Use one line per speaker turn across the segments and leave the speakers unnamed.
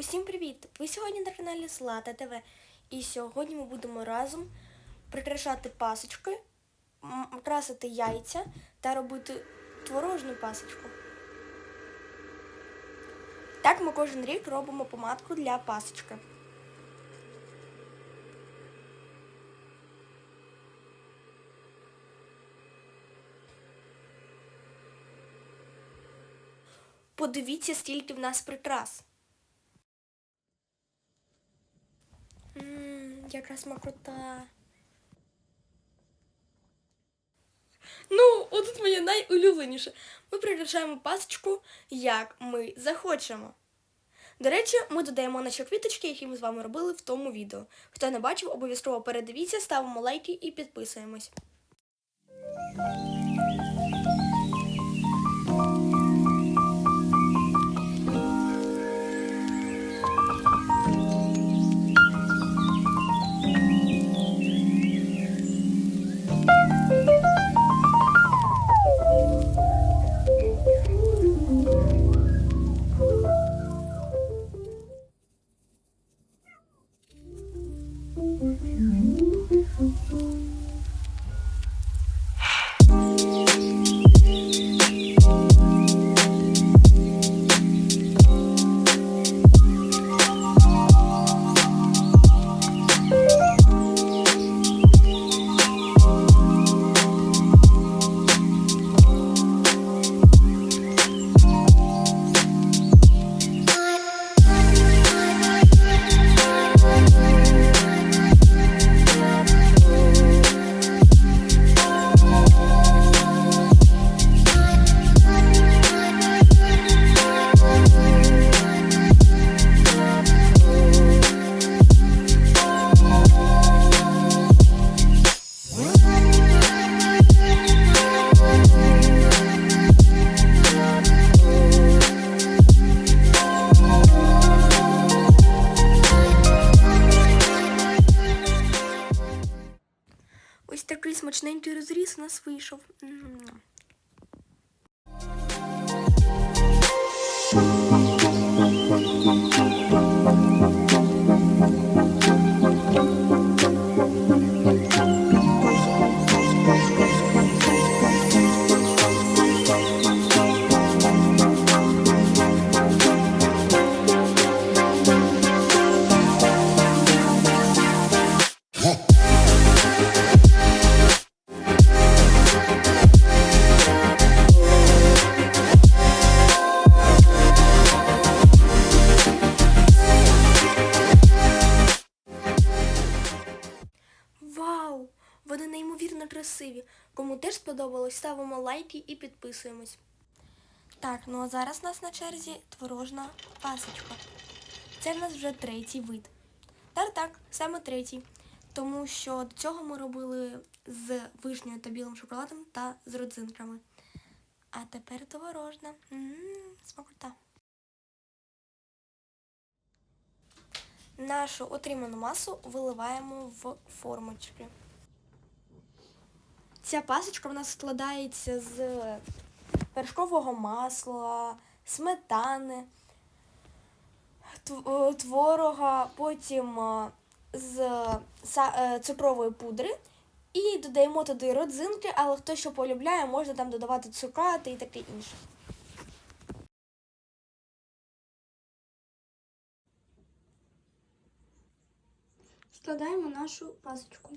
Усім привіт! Ви сьогодні на каналі Злата ТВ. І сьогодні ми будемо разом прикрашати пасочки, красити яйця та робити творожну пасочку. Так ми кожен рік робимо помадку для пасочки. Подивіться, скільки в нас прикрас. Ммм, яка смакота. Ну, отут моє найулюбленіше. Ми прикрашаємо пасочку, як ми захочемо. До речі, ми додаємо наші квіточки, які ми з вами робили в тому відео. Хто не бачив, обов'язково передивіться, ставимо лайки і підписуємось. Розріз у нас вийшов. Неймовірно. Кому теж сподобалось, ставимо лайки і підписуємось. Так, ну а зараз у нас на черзі творожна пасочка. Це в нас вже третій вид. Так, так, саме третій. Тому що до цього ми робили з вишнею та білим шоколадом та з родзинками. А тепер творожна. М, Смакота. Нашу отриману масу виливаємо в формочки. Ця пасочка в нас складається з вершкового масла, сметани, е, творога, потім е, з е, цукрової пудри. І додаємо туди родзинки, але хто що полюбляє, можна там додавати цукати і таке інше. Складаємо нашу пасочку.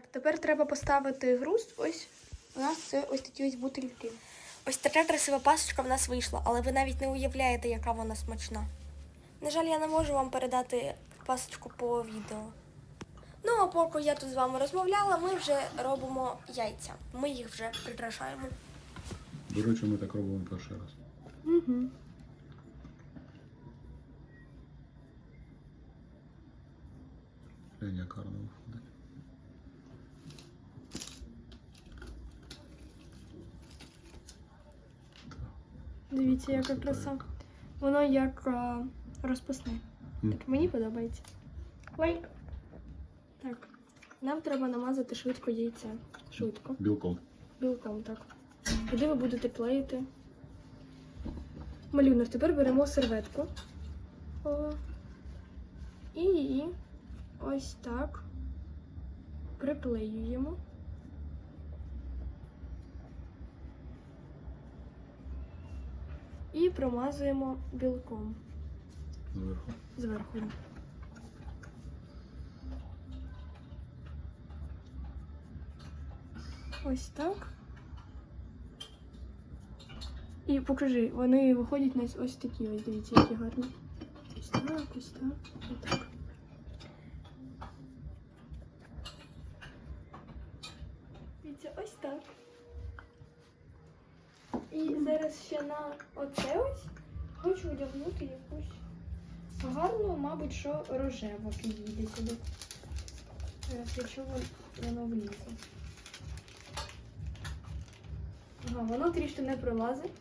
Так, тепер треба поставити груз. Ось у нас це ось такі ось бутильки. Ось така красива пасочка в нас вийшла, але ви навіть не уявляєте, яка вона смачна. На жаль, я не можу вам передати пасочку по відео. Ну, а поки я тут з вами розмовляла, ми вже робимо яйця. Ми їх вже прикрашаємо.
До речі, ми так робимо перший раз.
Угу.
Глянь, як
Дивіться, яка краса. Воно як а, розписне.
Мгм.
Так, мені подобається. Лайк. Так. Нам треба намазати швидко яйця. Швидко.
Білком.
Білком, так. Куди ви будете клеїти? Малюнок. Тепер беремо серветку. О. І її ось так приклеюємо. І промазуємо білком
Зверху.
зверху. Ось так. І покажи, вони виходять на ось такі, ось дивіться, які гарні. Ось так, ось так, ось так. І зараз ще на оце ось хочу одягнути якусь гарну, мабуть, що рожево підійде сюди. Зараз, якщо вон- воно влізе. Ага, воно трішки не пролазить.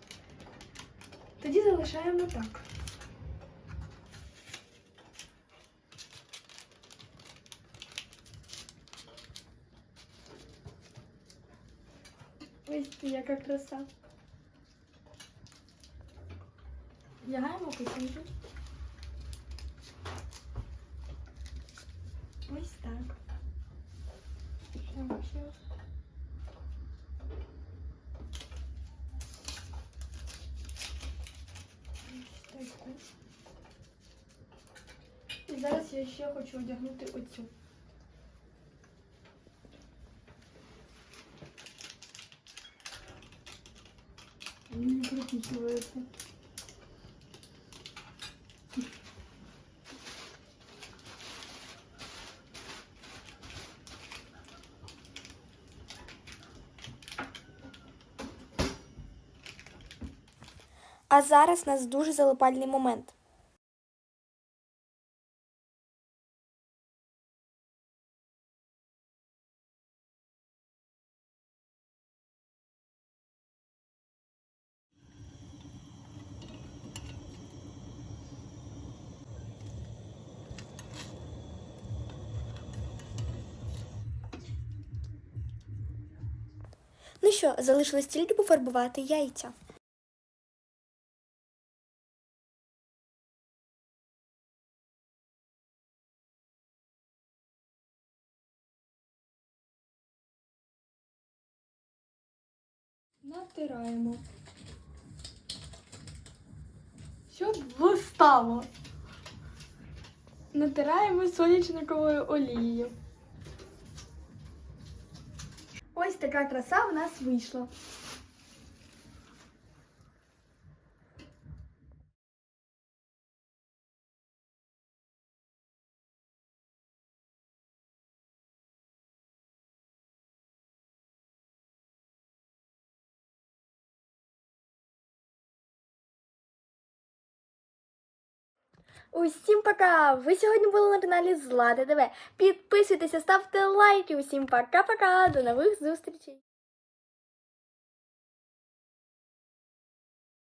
Тоді залишаємо так. Ось яка краса. Вдягаємо косінку. Ось так. І зараз я ще хочу одягнути оцю. Не прокидывается.
А зараз у нас дуже залипальний момент. Ну що, залишилось тільки пофарбувати яйця.
Натираємо. Щоб вистало. Натираємо сонячниковою олією. Ось така краса в нас вийшла.
Усім пока! Ви сьогодні були на каналі Злата ТВ. Підписуйтеся, ставте лайки. Усім пока-пока. До нових зустрічей!